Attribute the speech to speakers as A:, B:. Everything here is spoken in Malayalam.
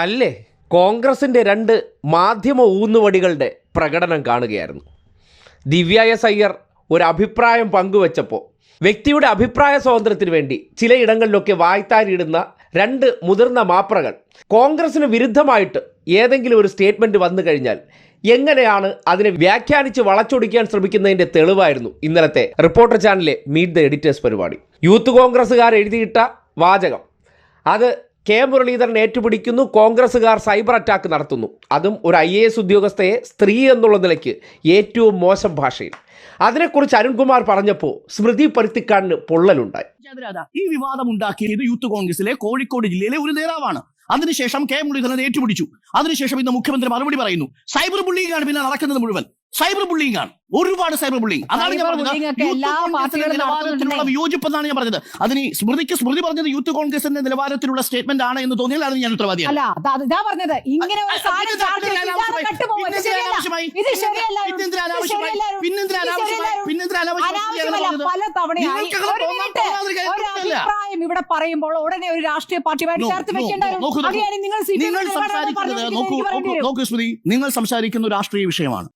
A: അല്ലേ? കോൺഗ്രസിന്റെ രണ്ട് മാധ്യമ ഊന്നുവടികളുടെ പ്രകടനം കാണുകയായിരുന്നു. ദിവ്യ എസ് അയ്യർ ഒരു അഭിപ്രായം പങ്കുവച്ചപ്പോൾ വ്യക്തിയുടെ അഭിപ്രായ സ്വാതന്ത്ര്യത്തിന് വേണ്ടി ചിലയിടങ്ങളിലൊക്കെ വായ്ത്താരിയിടുന്ന രണ്ട് മുതിർന്ന മാപ്രകൾ കോൺഗ്രസിന് വിരുദ്ധമായിട്ട് ഏതെങ്കിലും ഒരു സ്റ്റേറ്റ്മെന്റ് വന്നു കഴിഞ്ഞാൽ എങ്ങനെയാണ് അതിനെ വ്യാഖ്യാനിച്ച് വളച്ചൊടിക്കാൻ ശ്രമിക്കുന്നതിന്റെ തെളിവായിരുന്നു ഇന്നലത്തെ റിപ്പോർട്ടർ ചാനലിലെ മീറ്റ് ദ എഡിറ്റേഴ്സ് പരിപാടി. യൂത്ത് കോൺഗ്രസ്സുകാർ എഴുതിയിട്ട വാചകം. അത് കെ മുരളീധരൻ ഏറ്റുപിടിക്കുന്നു കോൺഗ്രസ്സുകാർ സൈബർ അറ്റാക്ക് നടത്തുന്നു. അതും ഒരു ഐ എ എസ് ഉദ്യോഗസ്ഥയെ സ്ത്രീ എന്നുള്ള നിലയ്ക്ക് ഏറ്റവും മോശം ഭാഷയിൽ. അതിനെക്കുറിച്ച് അരുൺകുമാർ പറഞ്ഞപ്പോൾ സ്മൃതി പരുത്തിക്കാടിന് പൊള്ളലുണ്ടായി.
B: ഈ വിവാദം ഉണ്ടാക്കിയത് യൂത്ത് കോൺഗ്രസിലെ കോഴിക്കോട് ജില്ലയിലെ ഒരു നേതാവാണ്. അതിനുശേഷം കെ മുരളീധരൻ ഏറ്റുപിടിച്ചു. അതിനുശേഷം ഇന്ന് മുഖ്യമന്ത്രി മറുപടി പറയുന്നു. സൈബർ ബുള്ളിംഗ് ആണ് പിന്നെ നടക്കുന്നത് മുഴുവൻ. സൈബർ ബുള്ളിംഗ് ആണ്. ഒരുപാട് സൈബർ ബുള്ളിംഗ് അതാണ് ഞാൻ പറഞ്ഞത്. നിലവാരത്തിലുള്ള
C: വിയോജിപ്പ്
B: വിയോജിപ്പെന്നാണ് ഞാൻ പറഞ്ഞത്. അതിന് സ്മൃതിക്ക് സ്മൃതി പറഞ്ഞത് യൂത്ത് കോൺഗ്രസിന്റെ നിലവാരത്തിലുള്ള സ്റ്റേറ്റ്മെന്റ് ആണ് എന്ന് തോന്നിയാൽ അത് ഞാൻ ഉത്തരവാദിയാണ്
C: അഭിപ്രായം ഇവിടെ പറയുമ്പോൾ ഉടനെ ഒരു രാഷ്ട്രീയ പാർട്ടിയുമായിട്ട് ചേർത്ത്. നിങ്ങൾ
B: സംസാരിക്കുന്നത്. നോക്കൂ സ്മൃതി. നിങ്ങൾ സംസാരിക്കുന്ന രാഷ്ട്രീയ വിഷയമാണ്.